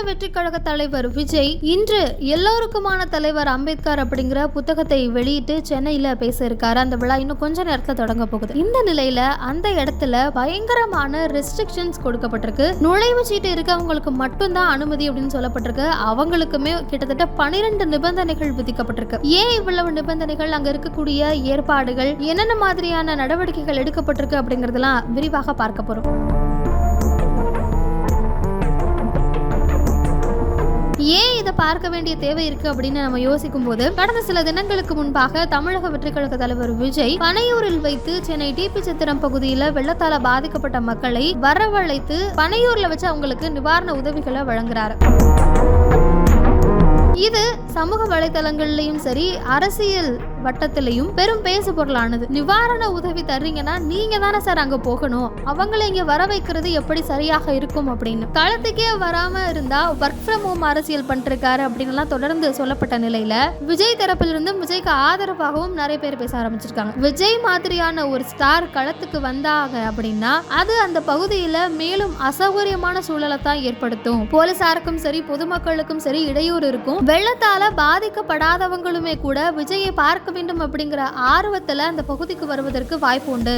தமிழக வெற்றி கழக தலைவர் விஜய் இன்று எல்லோருக்குமான தலைவர் அம்பேத்கர் அப்படிங்கிற புத்தகத்தை வெளியிட்டு சென்னையில பேச இருக்காரு அந்த விழா இன்னும் கொஞ்ச நேரத்துல தொடங்க போகுது. இந்த நிலையில அந்த இடத்துல பயங்கரமான ரெஸ்ட்ரிக்ஷன்ஸ் கொடுக்கப்பட்டிருக்கு. நுழைவு சீட்டு இருக்கவங்களுக்கு மட்டும்தான் அனுமதி அப்படின்னு சொல்லப்பட்டிருக்கு. அவங்களுக்குமே கிட்டத்தட்ட பனிரெண்டு நிபந்தனைகள் விதிக்கப்பட்டிருக்கு. ஏன் இவ்வளவு நிபந்தனைகள்? அங்க இருக்கக்கூடிய ஏற்பாடுகள் என்னென்ன மாதிரியான நடவடிக்கைகள் எடுக்கப்பட்டிருக்கு அப்படிங்கறதெல்லாம் விரிவாக பார்க்க போறோம். ஏன் இதை பார்க்க வேண்டிய தேவை இருக்கு அப்படின்னு நம்ம யோசிக்கும் போது கடந்த சில தினங்களுக்கு முன்பாக தமிழக வெற்றி கழக தலைவர் விஜய் பனையூரில் வைத்து சென்னை டிபி சித்திரம் பகுதியில வெள்ளத்தால பாதிக்கப்பட்ட மக்களை வரவழைத்து பனையூர்ல வச்சு அவங்களுக்கு நிவாரண உதவிகளை வழங்குறாரு. இது சமூக வலைதளங்கள்லையும் சரி அரசியல் வட்டத்திலையும் பெரும் பேசு பொருளானது நிவாரண உதவி தர்றீங்கன்னா நீங்க தானே சார் அங்க போகணும். அவங்களை இங்க வர வைக்கிறது எப்படி சரியாக இருக்கும் அப்படின்னு. களத்துக்கே வராம இருந்தா ஒர்க் ஃப்ரம் ஹோம் அரசியல் பண்ணிருக்காரு அப்படின்னு தொடர்ந்து சொல்லப்பட்ட நிலையில விஜய் தரப்பிலிருந்தும் விஜய்க்கு ஆதரவாகவும் நிறைய பேர் பேச ஆரம்பிச்சிருக்காங்க. விஜய் மாதிரியான ஒரு ஸ்டார் களத்துக்கு வந்தாங்க அப்படின்னா அது அந்த பகுதியில மேலும் அசௌகரியமான சூழலை தான் ஏற்படுத்தும். போலீசாருக்கும் சரி பொதுமக்களுக்கும் சரி இடையூறு இருக்கும். வெள்ளத்தால பாதிக்கப்படாதவங்களுமே கூட விஜயை பார்க்க வேண்டும் அப்படிங்கிற ஆர்வத்துல அந்த பகுதிக்கு வருவதற்கு வாய்ப்பு உண்டு.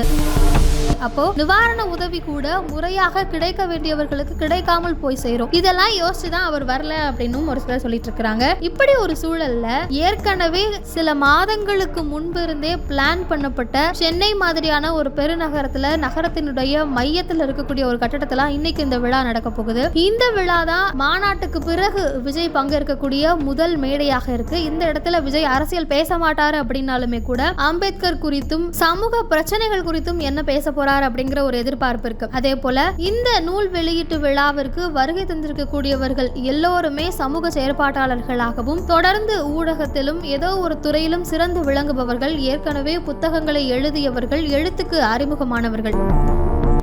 அப்போ நிவாரண உதவி கூட முறையாக கிடைக்க வேண்டியவர்களுக்கு கிடைக்காமல் போய் சேரும். இதெல்லாம் யோசிச்சு தான் அவர் வரல அப்படின்னும் ஒரு சிலர் சொல்லிட்டு இருக்கிறாங்க. இப்படி ஒரு சூழல்ல ஏற்கனவே சில மாதங்களுக்கு முன்பு இருந்தே பிளான் பண்ணப்பட்ட சென்னை மாதிரியான ஒரு பெருநகரத்துல நகரத்தினுடைய மையத்தில் இருக்கக்கூடிய ஒரு கட்டடத்துல இன்னைக்கு இந்த விழா நடக்க போகுது. இந்த விழா தான் மாநாட்டுக்கு பிறகு விஜய் பங்கேற்கக்கூடிய முதல் மேடையாக இருக்கு. இந்த இடத்துல விஜய் அரசியல் பேச மாட்டாரு அப்படின்னாலுமே கூட அம்பேத்கர் குறித்தும் சமூக பிரச்சனைகள் குறித்தும் என்ன பேச போறார் அப்படிங்கிற ஒரு எதிர்பார்ப்பு இருக்கு. அதே போல இந்த நூல் வெளியீட்டு விழாவிற்கு வருகை தந்திருக்கக்கூடியவர்கள் எல்லோருமே சமூக செயற்பாட்டாளர்களாகவும் தொடர்ந்து ஊடகத்திலும் ஏதோ ஒரு துறையிலும் சிறந்து விளங்குபவர்கள் ஏற்கனவே புத்தகங்களை எழுதியவர்கள் எழுத்துக்கு அறிமுகமானவர்கள்.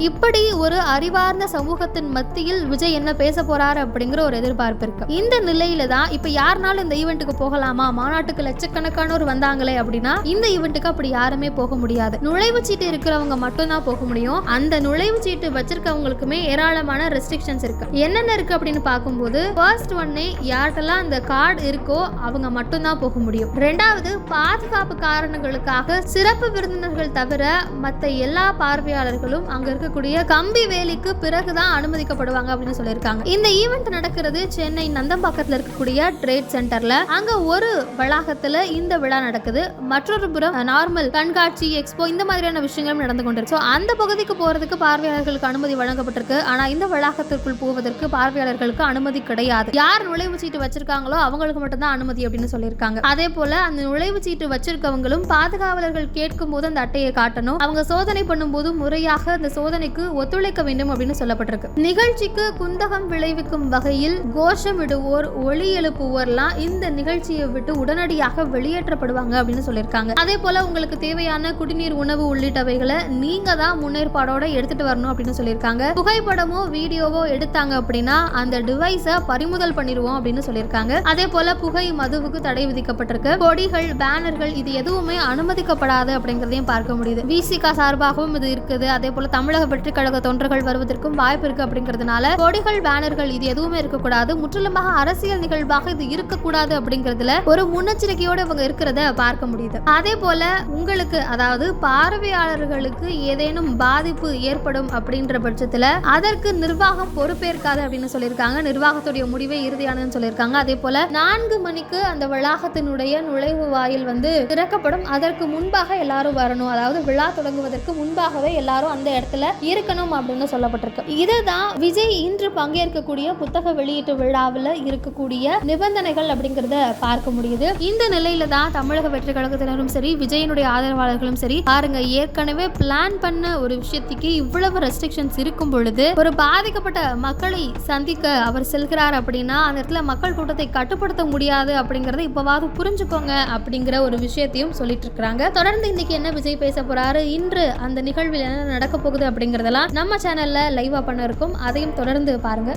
இப்படி ஒரு அறிவார்ந்த சமூகத்தின் மத்தியில் விஜய் என்ன பேச போறாரு அப்படிங்கிற ஒரு எதிர்பார்ப்பு இருக்கு. இந்த நிலையில தான் இப்ப யாருனாலும் இந்த ஈவெண்ட்டுக்கு போகலாமா? மாநாட்டுக்கு லட்சக்கணக்கானோர் வந்தாங்களே அப்படின்னா இந்த ஈவெண்ட்டுக்கு அப்படி யாருமே போக முடியாது. நுழைவு சீட்டு இருக்கிறவங்க மட்டும்தான் போக முடியும். அந்த நுழைவு சீட்டு வச்சிருக்கவங்களுக்குமே ஏராளமான ரெஸ்ட்ரிக்ஷன்ஸ் இருக்கு. என்னென்ன இருக்கு அப்படின்னு பார்க்கும்போது ஃபர்ஸ்ட் ஒன்னே யார்கிட்டலாம் அந்த கார்டு இருக்கோ அவங்க மட்டும்தான் போக முடியும். ரெண்டாவது பாதுகாப்பு காரணங்களுக்காக சிறப்பு விருந்தினர்கள் தவிர மற்ற எல்லா பார்வையாளர்களும் அங்க இருக்கக்கூடிய கம்பி வேலிக்கு பிறகுதான் அனுமதிக்கப்படுவாங்க அப்படின்னு சொல்லியிருக்காங்க. இந்த ஈவெண்ட் நடக்கிறது சென்னை நந்தம்பாக்கத்தில் இருக்கக்கூடிய ட்ரேட் சென்டர்ல அங்க ஒரு வளாகத்துல இந்த விழா நடக்குது. மற்றொரு புறம் நார்மல் கண்காட்சி எக்ஸ்போ இந்த மாதிரியான விஷயங்களும் நடந்து கொண்டிருக்கு. ஸோ அந்த பகுதிக்கு போறதுக்கு பார்வையாளர்களுக்கு அனுமதி வழங்கப்பட்டிருக்கு. ஆனா இந்த வளாகத்திற்குள் போவதற்கு பார்வையாளர்களுக்கு அனுமதி கிடையாது. யார் நுழைவு சீட்டு வச்சிருக்காங்களோ அவங்களுக்கு மட்டும்தான் அனுமதி அப்படின்னு சொல்லியிருக்காங்க. அதே போல அந்த நுழைவு சீட்டு வச்சிருக்கவங்களும் பாதுகாவலர்கள் கேட்கும் போது அந்த அட்டையை காட்டணும். அவங்க சோதனை பண்ணும்போது முறையாக அந்த சோதனை சோதனைக்கு ஒத்துழைக்க வேண்டும் அப்படின்னு சொல்லப்பட்டிருக்கு. நிகழ்ச்சிக்கு குந்தகம் விளைவிக்கும் வகையில் கோஷம் விடுவோர் ஒளி எழுப்புவோர்லாம் இந்த நிகழ்ச்சியை விட்டு உடனடியாக வெளியேற்றப்படுவாங்க அப்படின்னு சொல்லியிருக்காங்க. அதே போல உங்களுக்கு தேவையான குடிநீர் உணவு உள்ளிட்டவைகளை நீங்க தான் முன்னேற்பாடோட எடுத்துட்டு வரணும் அப்படின்னு சொல்லியிருக்காங்க. புகைப்படமோ வீடியோவோ எடுத்தாங்க அப்படின்னா அந்த டிவைஸை பறிமுதல் பண்ணிடுவோம் அப்படின்னு சொல்லியிருக்காங்க. அதே போல புகை மதுவுக்கு தடை விதிக்கப்பட்டிருக்கு. கொடிகள் பேனர்கள் இது எதுவுமே அனுமதிக்கப்படாது அப்படிங்கிறதையும் பார்க்க முடியுது. விசிகா சார்பாகவும் இது இருக்குது. அதே போல தமிழக வெற்றி கழக தொண்டர்கள் வருவதற்கும் வாய்ப்பு இருக்கு அப்படிங்கிறதுனால கொடிகள் பேனர்கள் இது எதுவுமே இருக்கக்கூடாது. முற்றிலுமாக அரசியல் நிகழ்வாக இது இருக்கக்கூடாது அப்படிங்கிறதுல ஒரு முன்னெச்சரிக்கையோட இவங்க இருக்கிறத பார்க்க முடியுது. அதே போல உங்களுக்கு அதாவது பார்வையாளர்களுக்கு ஏதேனும் பாதிப்பு ஏற்படும் அப்படின்ற பட்சத்துல அதற்கு நிர்வாகம் பொறுப்பேற்காது அப்படின்னு சொல்லியிருக்காங்க. நிர்வாகத்துடைய முடிவே இறுதியானதுன்னு சொல்லியிருக்காங்க. அதே போல நான்கு மணிக்கு அந்த வளாகத்தினுடைய நுழைவு வாயில் வந்து திறக்கப்படும். அதற்கு முன்பாக எல்லாரும் வரணும். அதாவது விழா தொடங்குவதற்கு முன்பாகவே எல்லாரும் அந்த இடத்துல இருக்கணும் அப்படின்னு சொல்லப்பட்டிருக்கு. இதுதான் விஜய் இன்று பங்கேற்கக்கூடிய புத்தக வெளியீட்டு விழாவில் இருக்கக்கூடிய நிபந்தனைகள் அப்படிங்கிறத பார்க்க முடியுது. இந்த நிலையில தான் தமிழக வெற்றி கழகத்தினரும் சரி விஜயனுடைய ஆதரவாளர்களும் சரி பாருங்க ஏற்கனவே பிளான் பண்ண ஒரு விஷயத்துக்கு இவ்வளவு ரெஸ்ட்ரிக்ஷன்ஸ் இருக்கும் பொழுது ஒரு பாதிக்கப்பட்ட மக்களை சந்திக்க அவர் செல்கிறார் அப்படின்னா அந்த இடத்துல மக்கள் கூட்டத்தை கட்டுப்படுத்த முடியாது அப்படிங்கறத இப்பவாவது புரிஞ்சுக்கோங்க அப்படிங்கிற ஒரு விஷயத்தையும் சொல்லிட்டு இருக்கிறாங்க. தொடர்ந்து இன்னைக்கு என்ன விஜய் பேச போறாரு? இன்று அந்த நிகழ்வில் என்ன நடக்க போகுது அப்படிங்கறதெல்லாம் நம்ம சேனல்ல லைவா பண்ண இருக்கும். அதையும் தொடர்ந்து பாருங்க.